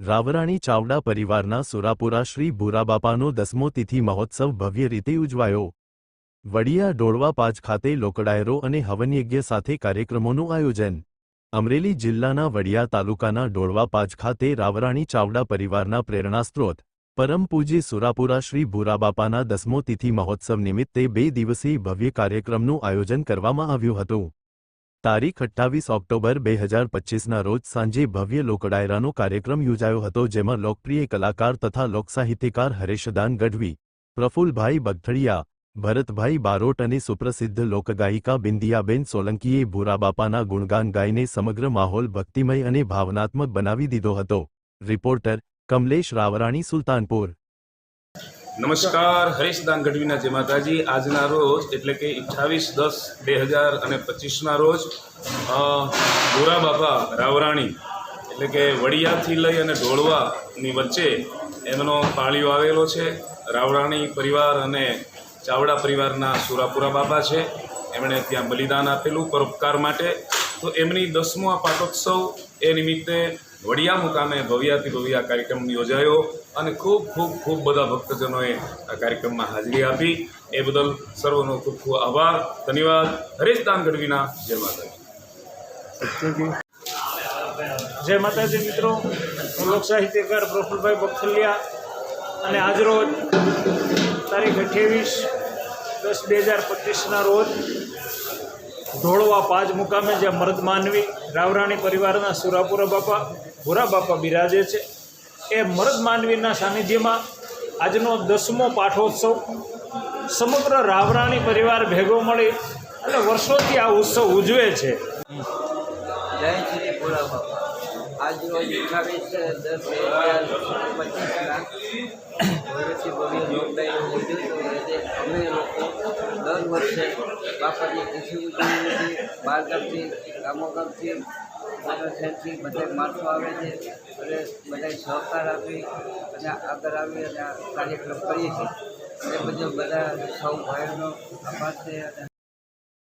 રાવરાણી ચાવડા પરિવારના સુરાપુરા શ્રી ભૂરાબાપાનો દસમો તિથિ મહોત્સવ ભવ્ય રીતે ઉજવાયો. વડિયા ડોળવા પાજ ખાતે લોકડાયરો અને હવનયજ્ઞ સાથે કાર્યક્રમોનું આયોજન. અમરેલી જિલ્લાના વડિયા તાલુકાના ડોળવા પાજ ખાતે રાવરાણી ચાવડા પરિવારના પ્રેરણાસ્ત્રોત પરમ પૂજ્ય સુરાપુરા શ્રી ભૂરાબાપાના દસમો તિથિ મહોત્સવ નિમિત્તે બે દિવસીય ભવ્ય કાર્યક્રમનું આયોજન કરવામાં આવ્યું હતું. તારીખ અઠ્ઠાવીસ ઓક્ટોબર બે હજાર પચ્ચીસના રોજ સાંજે ભવ્ય લોકડાયરાનો કાર્યક્રમ યોજાયો હતો જેમાં લોકપ્રિય કલાકાર તથા લોકસાહિત્યકાર હરેશદાન ગઢવી પ્રફુલભાઈ બગથડિયા, ભરતભાઈ બારોટ અને સુપ્રસિદ્ધ લોકગાયિકા બિંદિયાબેન સોલંકીએ ભૂરાબાપાના ગુણગાન ગાઈને સમગ્ર માહોલ ભક્તિમય અને ભાવનાત્મક બનાવી દીધો હતો. રિપોર્ટર કમલેશ રાવરાણી, સુલતાનપુર. નમસ્કાર હરીશદાન ગઢવીના જય માતાજી. આજના રોજ, એટલે કે અઠ્ઠાવીસ દસ બે હજાર અને પચીસના રોજ ગોરા બાપા રાવરાણી, એટલે કે વડિયાથી લઈ અને ઢોળવાની વચ્ચે એમનો પાળીઓ આવેલો છે. રાવરાણી પરિવાર અને ચાવડા પરિવારના સુરાપુરા બાબા છે. એમણે ત્યાં બલિદાન આપેલું પરોપકાર માટે. તો એમની દસમો આ પાટોત્સવ એ નિમિત્તે વડિયા મુકામે ભવ્યાતિ ભવ્ય આ કાર્યક્રમ યોજાયો અને ખૂબ ખૂબ ખૂબ બધા ભક્તજનોએ આ કાર્યક્રમમાં હાજરી આપી. એ બદલ સર્વનો ખૂબ ખૂબ આભાર. ધન્યવાદ. હરેશદાન ગઢવીના જય માતાજી. જય માતાજી મિત્રો. હું સાહિત્યકાર પ્રફુલભાઈ બખલિયા અને આજરોજ તારીખ અઠ્યાવીસ દસ બે હજાર પચીસના રોજ ઢોળવા પાંચ મુકામે જ્યાં મરદ માનવી રાવરાણી પરિવારના સુરાપુરા બાપા ભૂરા બાપા બિરાજે છે. એ મરદ માનવીના સાનિધ્યમાં આજનો દસમો પાઠોત્સવ. સમગ્ર રાવરાણી પરિવાર ભેગો મળી અને વર્ષોથી આ ઉત્સવ ઉજવે છે. જય ભોળા બાપા. આજ દર વર્ષે બાપાની કૃષિ ઉજવીએ છીએ બહારગામથી ગામોગામથી મોટા શહેરથી બધા માણસો આવે છે, અને બધા સહકાર આપી અને આગળ આવી અને કાર્યક્રમ કરીએ છીએ. એ બધું બધા સૌ ભાઈઓનો આભાર છે અને